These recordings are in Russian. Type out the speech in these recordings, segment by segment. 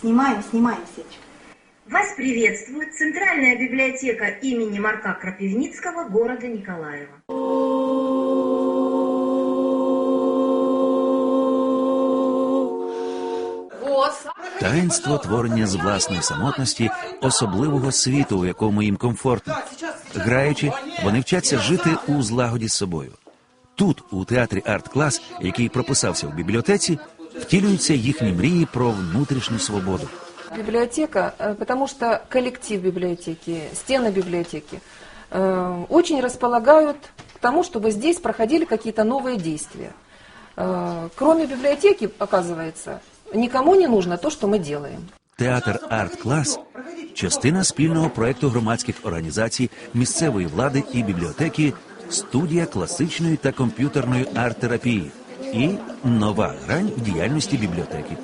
Снимаем, снимаем сетчик. Вас приветствует Центральная библиотека имени Марка Крапивницкого города Николаева. Таїнство творення з власної самотності, особливого світу, у якому їм комфортно. Граючи, вони вчаться жити у злагоді з собою. Тут, у театрі арт-клас, який прописався в бібліотеці, втілюються їхні мрії про внутрішню свободу. Библиотека, э, потому что коллектив библиотеки, стены библиотеки э, очень располагают к тому, чтобы здесь проходили какие-то новые действия. Э, Кроме библиотеки, оказывается, никому не нужно то, что мы делаем. Театр Арт-клас частина спільного проекту громадських організацій, місцевої влади і бібліотеки, студія класичної та комп'ютерної арт-терапії І нова грань діяльності бібліотеки.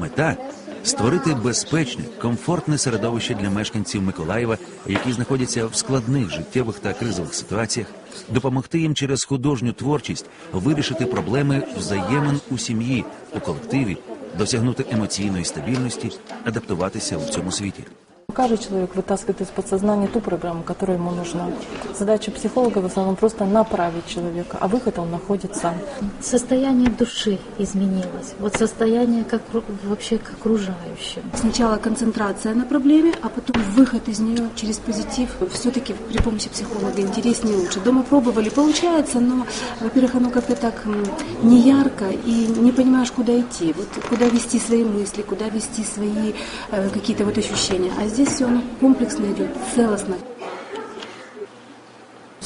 Мета створити безпечне, комфортне середовище для мешканців Миколаєва, які знаходяться в складних життєвих та кризових ситуаціях, допомогти їм через художню творчість вирішити проблеми взаємин у сім'ї, у колективі, досягнути емоційної стабільності, адаптуватися у цьому світі. Каждый человек вытаскивает из подсознания ту программу, которая ему нужна. Задача психолога в основном просто направить человека, а выход он находит сам. Состояние души изменилось. Вот состояние как, вообще к окружающим. Сначала концентрация на проблеме, а потом выход из нее через позитив. Все-таки при помощи психолога интереснее лучше. Дома пробовали, получается, но, во-первых, оно как-то так не ярко и не понимаешь, куда идти, вот куда вести свои мысли, куда вести свои э, какие-то вот ощущения. А здесь все оно комплексно идет, целостно.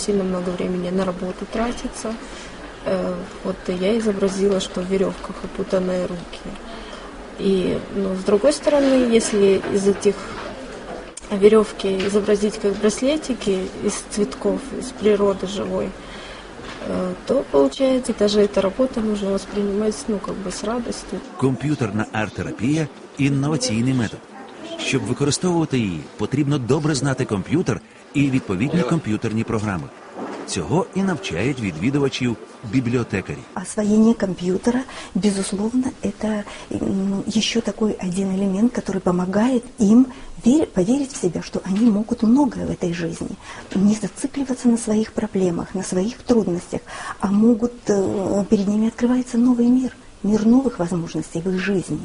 сильно много времени на работу тратится. Э, Вот я изобразила, что в веревках опутанные руки. И ну, с другой стороны, если из этих веревки изобразить как браслетики из цветков, из природы живой, э, то получается даже эта работа можно воспринимать ну, как бы с радостью. Комп'ютерна арт-терапія інноваційний метод. Щоб використовувати її, потрібно добре знати комп'ютер і відповідні комп'ютерні програми. Цього і навчають відвідувачів бібліотекарі. Освоение компьютера, безусловно, это м, еще такой один элемент, который помогает им вер- поверить в себя, что они могут многое в этой жизни. Не зацикливаться на своих проблемах, на своих трудностях, а могут, э, перед ними открывается новый мир, мир новых возможностей в их жизни.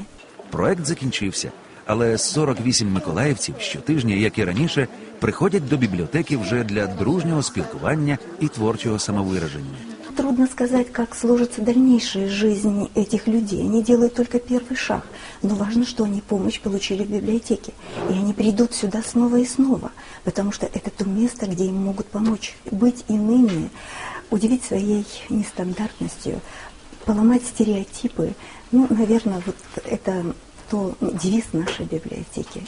Проект закінчився, але 48 миколаївців щотижня, як і раніше, приходять до бібліотеки вже для дружнього спілкування і творчого самовираження. Трудно сказать, как сложится дальнейшая жизнь этих людей. Они делают только первый шаг. Но важно, что они помощь получили в библиотеке. И они придут сюда снова и снова. Потому что это то место, где им могут помочь быть иными, удивить своей нестандартностью, поломать стереотипы. Ну, наверное, вот это то девиз нашей библиотеки.